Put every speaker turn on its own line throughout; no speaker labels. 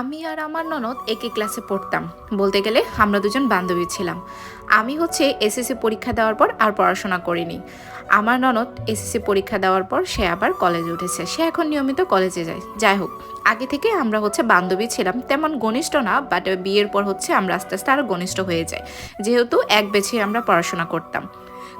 আমি আর আমার ননদ একে ক্লাসে পড়তাম। বলতে গেলে আমরা দুজন বান্ধবী ছিলাম। আমি হচ্ছে এসএসসি পরীক্ষা দেওয়ার পর আর পড়াশোনা করিনি। আমার ননদ এসএসসি পরীক্ষা দেওয়ার পর সে আবার কলেজে উঠেছে। সে এখন নিয়মিত কলেজে যায়। যাই হোক, আগে থেকে আমরা হচ্ছে বান্ধবী ছিলাম। তেমন ঘনিষ্ঠ না বাট বিয়ের পর হচ্ছে আমরা আস্তে আস্তে আরও ঘনিষ্ঠ হয়ে যাই। যেহেতু এক বেছে আমরা পড়াশোনা করতাম।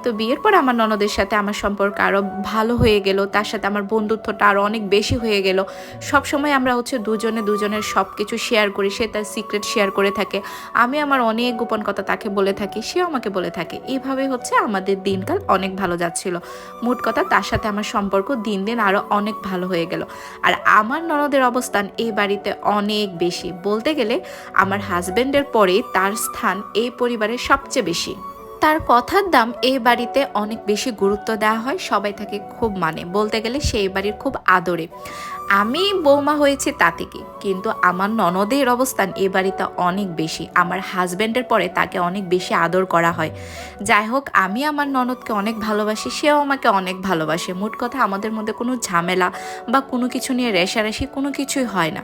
তো বিয়ের পর আমার ননদের সাথে আমার সম্পর্ক আরও ভালো হয়ে গেল, তার সাথে আমার বন্ধুত্বটা আরও অনেক বেশি হয়ে গেল। সব সময় আমরা হচ্ছে দুজনে দুজনের সব কিছু শেয়ার করি, সে তার সিক্রেট শেয়ার করে থাকে। আমি আমার অনেক গোপন কথা তাকে বলে থাকি, সেও আমাকে বলে থাকে। এইভাবে হচ্ছে আমাদের দিনকাল অনেক ভালো যাচ্ছিল। মোট কথা তার সাথে আমার সম্পর্ক দিন দিন আরও অনেক ভালো হয়ে গেল। আর আমার ননদের অবস্থান এই বাড়িতে অনেক বেশি। বলতে গেলে আমার হাজবেন্ডের পরে তার স্থান এই পরিবারের সবচেয়ে বেশি। তার কথার দাম এই বাড়িতে অনেক বেশি গুরুত্ব দেওয়া হয়। সবাই তাকে খুব মানে। বলতে গেলে সেই বাড়ির খুব আদরে। আমি বৌমা হয়েছি তা থেকে। কিন্তু আমার ননদের অবস্থান এ বাড়িতে অনেক বেশি। আমার হাজব্যান্ডের পরে তাকে অনেক বেশি আদর করা হয়। যাই হোক, আমি আমার ননদকে অনেক ভালোবাসি, সেও আমাকে অনেক ভালোবাসে। মোট কথা আমাদের মধ্যে কোনো ঝামেলা বা কোনো কিছু নিয়ে রেশারেশি কোনো কিছুই হয় না।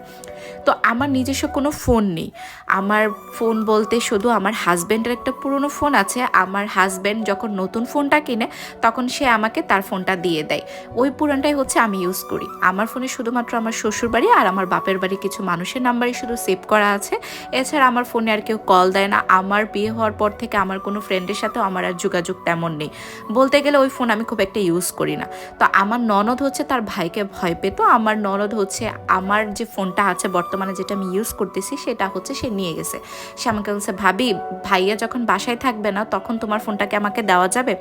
তো আমার নিজস্ব কোনো ফোন নেই। আমার ফোন বলতে শুধু আমার হাজব্যান্ডের একটা পুরনো ফোন আছে। আমার হাজব্যান্ড যখন নতুন ফোনটা কিনে, তখন সে আমাকে তার ফোনটা দিয়ে দেয়। ওই পুরানটাই হচ্ছে আমি ইউজ করি। আমার ফোনে শুধুমাত্র আমার শ্বশুর বাড়ি আর আমার বাপের বাড়ি কিছু মানুষের নাম্বারই শুধু সেভ করা আছে। এছাড়া আমার ফোনে আর কেউ কল দেয় না। আমার বিয়ে হওয়ার পর থেকে আমার কোনো ফ্রেন্ডের সাথেও আমার আর যোগাযোগ তেমন নেই। বলতে গেলে ওই ফোন আমি খুব একটা ইউজ করি না। তো আমার ননদ হচ্ছে তার ভাইকে ভয় পেত। আমার ননদ হচ্ছে আমার যে ফোনটা আছে বর্তমানে যেটা আমি ইউজ করতেছি সেটা হচ্ছে সে নিয়ে গেছে। সে আমাকে বলছে, ভাবি, ভাইয়া যখন বাসায় থাকবে না তখন তোমার ফোনটাকে আমাকে দেওয়া যাবে?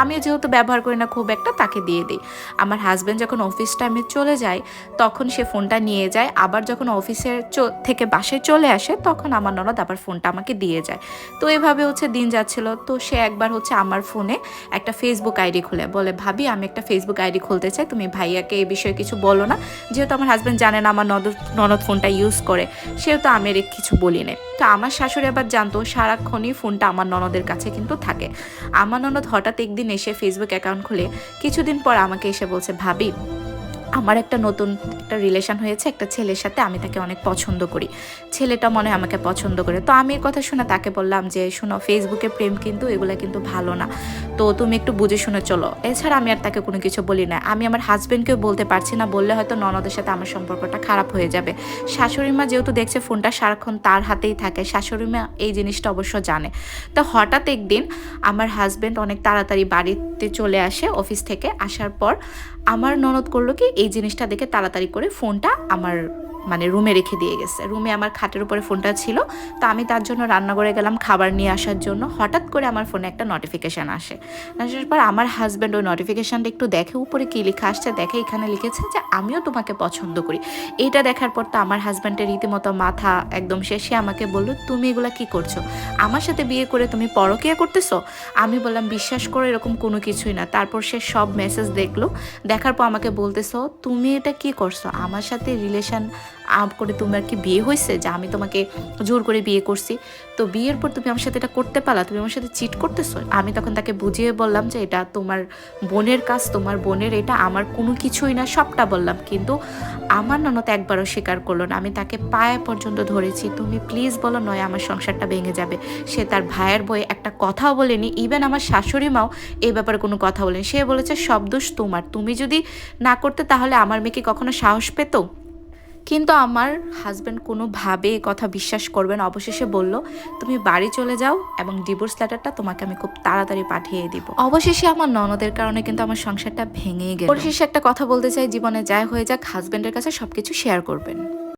আমিও যেহেতু ব্যবহার করি না খুব একটা তাকে দিয়ে দিই। আমার হাজব্যান্ড যখন অফিস টাইমে চলে যায় তখন সে ফোনটা নিয়ে যায়। আবার যখন অফিসের থেকে বাসায় চলে আসে, তখন আমার ননদ আবার ফোনটা আমাকে দিয়ে যায়। তো এভাবে হচ্ছে দিন যাচ্ছিল। তো সে একবার হচ্ছে আমার ফোনে একটা ফেসবুক আইডি খুলে। বলে, ভাবি, আমি একটা ফেসবুক আইডি খুলতে চাই। তুমি ভাইয়াকে এই বিষয়ে কিছু বলো না। যেহেতু আমার হাজব্যান্ড জানে না আমার ননদ ননদ ফোনটা ইউজ করে, সেহেতু আমি এর কিছু বলি না তো আমার শাশুড়ি আবার জানতো, সারাক্ষণই ফোনটা আমার ননদের কাছে কিন্তু থাকে। আমার ননদ হঠাৎ একদিন এসে ফেসবুক অ্যাকাউন্ট খুলে, কিছুদিন পর আমাকে এসে বলছে, ভাবি আমার একটা নতুন একটা রিলেশন হয়েছে, একটা ছেলের সাথে আমি তাকে অনেক পছন্দ করি। ছেলেটা মনে হয় আমাকে পছন্দ করে। তো আমি কথা শুনে তাকে বললাম যে, শোনো ফেসবুকে প্রেম কিন্তু এগুলো কিন্তু ভালো না। তো তুমি একটু বুঝে শুনে চলো। এছাড়া আমি আর তাকে কোনো কিছু বলি না। আমি আমার হাজব্যান্ডকেও বলতে পারছি না। বললে হয়তো ননদের সাথে আমার সম্পর্কটা খারাপ হয়ে যাবে। শাশুড়ি মা যেহেতু দেখছে ফোনটা সারাক্ষণ তার হাতেই থাকে, শাশুড়ি মা এই জিনিসটা অবশ্য জানে। তো হঠাৎ একদিন আমার হাজব্যান্ড অনেক তাড়াতাড়ি বাড়িতে চলে আসে অফিস থেকে। আসার পর আমার ননদ করল কি, এই জিনিসটা দেখে তাড়াতাড়ি করে ফোনটা আমার মানে রুমে রেখে দিয়ে গেছে। রুমে আমার খাটের উপরে ফোনটা ছিল, তো আমি তার জন্য রান্নাঘরে গেলাম খাবার নিয়ে আসার জন্য। হঠাৎ করে আমার ফোনে একটা নোটিফিকেশান আসে। আসার পর আমার হাজব্যান্ড ওই নোটিফিকেশানটা একটু দেখে, উপরে কী লেখা আসছে দেখে এখানে লিখেছে যে, আমিও তোমাকে পছন্দ করি। এইটা দেখার পর তো আমার হাজব্যান্ডের রীতিমতো মাথা একদম শেষে। আমাকে বলল, তুমি এগুলা কি করছ? আমার সাথে বিয়ে করে তুমি পরকিয়া করতেছো? আমি বললাম, বিশ্বাস করো, এরকম কোনো কিছুই না। তারপর সে সব মেসেজ দেখল। দেখার পর আমাকে বলতেছো, তুমি এটা কি করছ? আমার সাথে রিলেশন আপ করে তোমার কি বিয়ে হয়েছে যে আমি তোমাকে জোর করে বিয়ে করছি? তো বিয়ের পর তুমি আমার সাথে এটা করতে পারলা? তুমি আমার সাথে চিট করতেছো? আমি তখন তাকে বুঝিয়ে বললাম যে এটা তোমার বোনের কাজ, তোমার বোনের এটা, আমার কোনো কিছুই না, সবটা বললাম। কিন্তু আমার ননদ একবারও স্বীকার করল না। আমি তাকে পায়ে পর্যন্ত ধরেছি। তুমি প্লিজ বলো নয়, আমার সংসারটা ভেঙে যাবে। সে তার ভাইয়ের বই একটা কথাও বলেনি। ইভেন আমার শাশুড়ি মাও এই ব্যাপারে কোনো কথা বলেনি। সে বলেছে, সব দোষ তোমার। তুমি যদি না করতে, তাহলে আমার মেয়েকে কখনো সাহস পেত? কিন্তু আমার হাজব্যান্ড কোনোভাবে কথা বিশ্বাস করবেন অবশেষে বলল, তুমি বাড়ি চলে যাও এবং ডিভোর্স লেটারটা তোমাকে আমি খুব তাড়াতাড়ি পাঠিয়ে দিব। অবশেষে আমার ননদের কারণে কিন্তু আমার সংসারটা ভেঙে গেল। অবশেষে একটা কথা বলতে চাই। জীবনে যাই হয়ে যাক হাজব্যান্ডের কাছে সবকিছু শেয়ার করবেন।